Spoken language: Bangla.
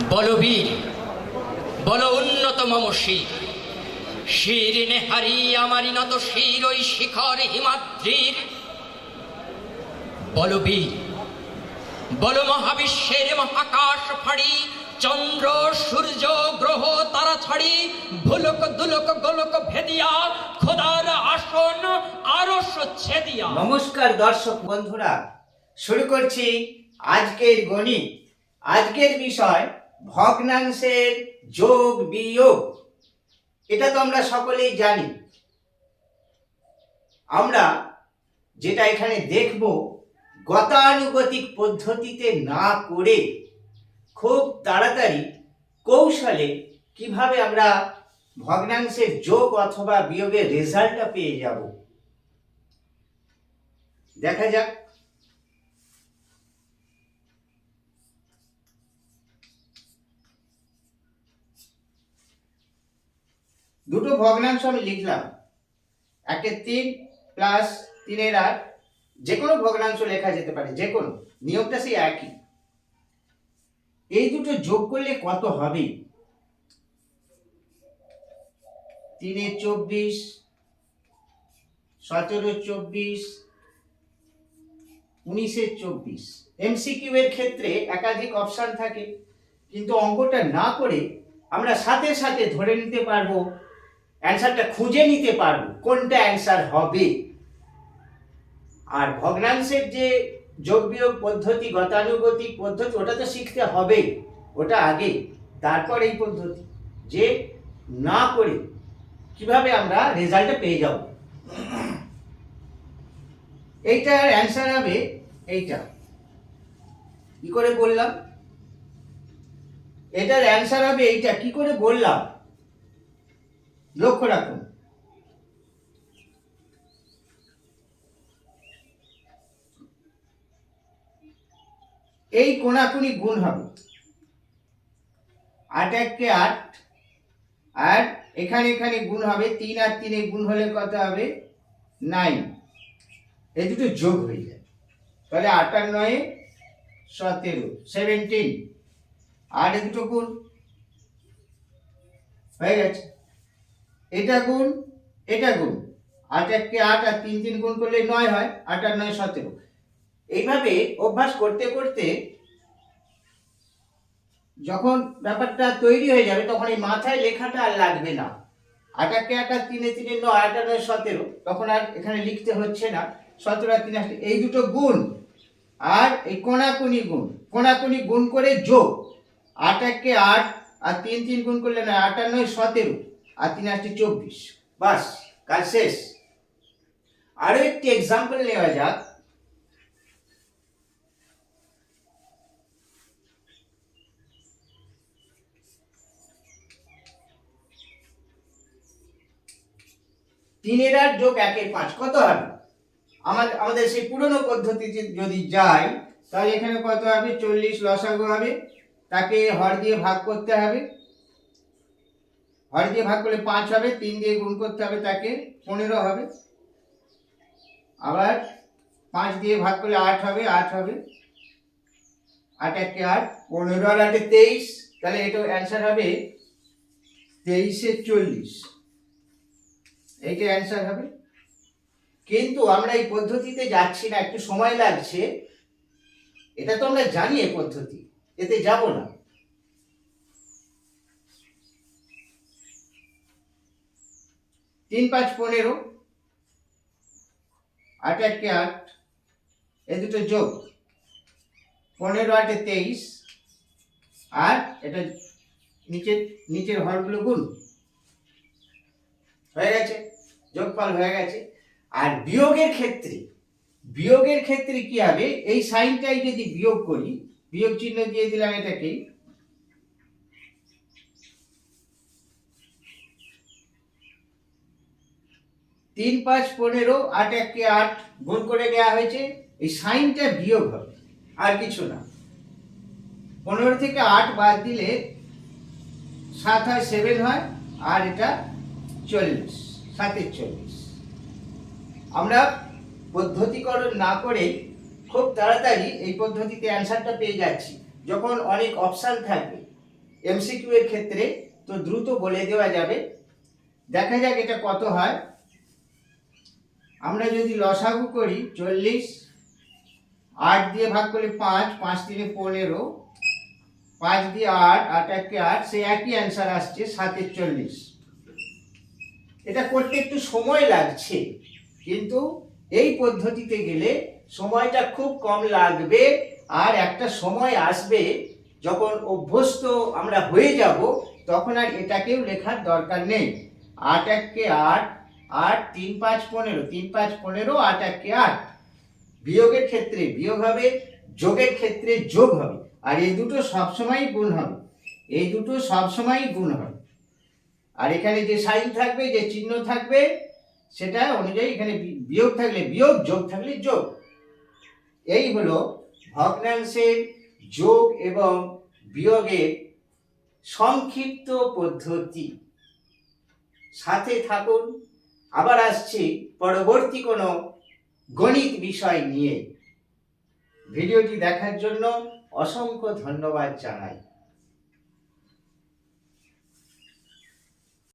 বলবীর, বল উন্নত মম শির। শির নেহারি আমারি নত শির ওই শিখর হিমাদ্রির। বলবীর, বল মহাবিশ্বের মহাকাশ ফাড়ি, চন্দ্র, সূর্য, গ্রহ, তারা ছাড়ি, ভুলক দুলক গোলক ভেদিয়া, খোদার আসন আরশ ছেদিয়া। নমস্কার দর্শক বন্ধুরা, শুরু করছি আজকের গণিত। আজকের বিষয় ভগ্নাংশের যোগ বিয়োগ। এটা তো আমরা সকলেই জানি। আমরা যেটা এখানে দেখব, গতানুগতিক পদ্ধতিতে না করে খুব তাড়াতাড়ি কৌশলে কীভাবে আমরা ভগ্নাংশের যোগ অথবা বিয়োগের রেজাল্টটা পেয়ে যাব। দেখা যাক। দুটো ভগ্নাংশ আমি লিখলাম। একের তিন প্লাস তিনের আট যে কোনো ভগ্নাংশ লেখা যেতে পারে যে কোনো নিয়মটা সেই একই। এই দুটো যোগ করলে কত হবে? তিনে চব্বিশ, সতেরো চব্বিশ, উনিশে চব্বিশ। এমসিকিউ এর ক্ষেত্রে একাধিক অপশান থাকে, কিন্তু অঙ্কটা না করে আমরা সাথে সাথে ধরে নিতে পারব। অ্যান্সারটা খুঁজে নিতে পারব, কোনটা অ্যান্সার হবে। আর ভগ্নাংশের যে যোগ বিয়োগ পদ্ধতি, গতানুগতিক পদ্ধতি, ওটা তো শিখতে হবে, ওটা আগে, তারপর এই পদ্ধতি। যে না করে কীভাবে আমরা রেজাল্টটা পেয়ে যাব? এইটার অ্যান্সার হবে এইটা। কি করে বললাম? এটার অ্যান্সার হবে এইটা, কি করে বললাম? লক্ষ্য রাখুন। এই কোনাকুনি গুণ হবে। আট এককে আট, আর এখানে এখানে গুণ হবে, তিন আর তিনে গুণ হলে কত হবে? নাইন। এই দুটো যোগ হয়ে যায়। তাহলে আট আর নয়ে, সতেরো সেভেন্টিন আর দুটো গুণ। হয়ে গেছে। এটা গুণ এটা গুণ। আট এককে আট আর তিন তিন গুণ করলে নয় হয়, আট আর নয় সতেরো। এইভাবে অভ্যাস করতে করতে যখন ব্যাপারটা তৈরি হয়ে যাবে, তখন এই মাথায় লেখাটা আর লাগবে না। আটাকে আটা তিনে তিনে নয়, আটা নয় সতেরো। তখন আর এখানে লিখতে হচ্ছে না, সতেরো আর তিন এই দুটো গুণ আর এই কোনাকুনি গুণ। কোনাকুনি গুণ করে যোগ। আট একে আট আর তিন তিন গুণ করলে নয়, আট আর নয় সতেরো। আর তিন আসছে চব্বিশ। বাস, কাজ শেষ। আরও একটি এক্সাম্পল নেওয়া যাক। তিনের আট যোগ একের পাঁচ, কত হবে? আমাদের আমাদের সেই পুরনো পদ্ধতিতে যদি যাই তাহলে এখানে কত হবে? চল্লিশ লসাগু হবে। তাকে হর দিয়ে ভাগ করতে হবে। হর দিয়ে ভাগ করলে পাঁচ হবে, তিন দিয়ে গুণ করতে হবে তাকে, পনেরো হবে। আবার পাঁচ দিয়ে ভাগ করলে আট হবে আট হবে। আট একে আট, পনেরো আর আটে তেইশ, তাহলে এটা অ্যান্সার হবে তেইশে চল্লিশ। এইটা অ্যান্সার হবে। কিন্তু আমরা এই পদ্ধতিতে যাচ্ছি না, একটু সময় লাগছে। এটা তো আমরা জানি এই পদ্ধতি, এতে যাব না। তিন পাঁচ পনেরো, আট একে আট এ দুটো যোগ, পনেরো আটে তেইশ, আর এটা নিচের নিচের হরগুলো গুণ, হয়ে গেছে, যোগফল হয়ে গেছে, আর বিয়োগের ক্ষেত্রে বিয়োগের ক্ষেত্রে কি হবে? এই সাইনটাই যদি বিয়োগ করি, বিয়োগ চিহ্ন দিয়ে দিলাম এটাকে তিন পাঁচ পনেরো, আট একে আট গুণ করে দেওয়া হয়েছে, এই সাইনটা বিয়োগ হবে, আর কিছু না। পনেরো থেকে আট বাদ দিলে সাত হয় সেভেন হয়, আর এটা চল্লিশ সাতের চল্লিশ। আমরা পদ্ধতিকরণ না করে খুব তাড়াতাড়ি এই পদ্ধতিতে অ্যান্সারটা পেয়ে যাচ্ছি। যখন অনেক অপশান থাকবে, এমসিকিউ এর ক্ষেত্রে তো দ্রুত বলে দেওয়া যাবে। দেখা যাক এটা কত হয়। আমরা যদি লসাগু করি চল্লিশ, আট দিয়ে ভাগ করলে পাঁচ পাঁচ তিনে পনেরো, পাঁচ দিয়ে আট আট একে আট, সে একই অ্যান্সার আসছে সাতের চল্লিশ। এটা করতে একটু সময় লাগছে, কিন্তু এই পদ্ধতিতে গেলে সময়টা খুব কম লাগবে আর একটা সময় আসবে যখন অভ্যস্ত আমরা হয়ে যাব, তখন আর এটাকেও লেখার দরকার নেই। আট এককে আট আট, তিন, পাঁচ, পনেরো। তিন, পাঁচ, পনেরো, আট এককে আট। বিয়োগের ক্ষেত্রে বিয়োগ হবে, যোগের ক্ষেত্রে যোগ হবে। আর এই দুটো সবসময়ই গুণ হবে। এই দুটো সবসময়ই গুণ হবে। আর এখানে যে সাইন থাকবে, যে চিহ্ন থাকবে, সেটা অনুযায়ী এখানে বিয়োগ থাকলে বিয়োগ, যোগ থাকলে যোগ। এই হলো ভগ্নাংশের যোগ এবং বিয়োগের সংক্ষিপ্ত পদ্ধতি। সাথে থাকুন। আবার আসছি পরবর্তী কোনো গণিত বিষয় নিয়ে। ভিডিওটি দেখার জন্য অসংখ্য ধন্যবাদ জানাই।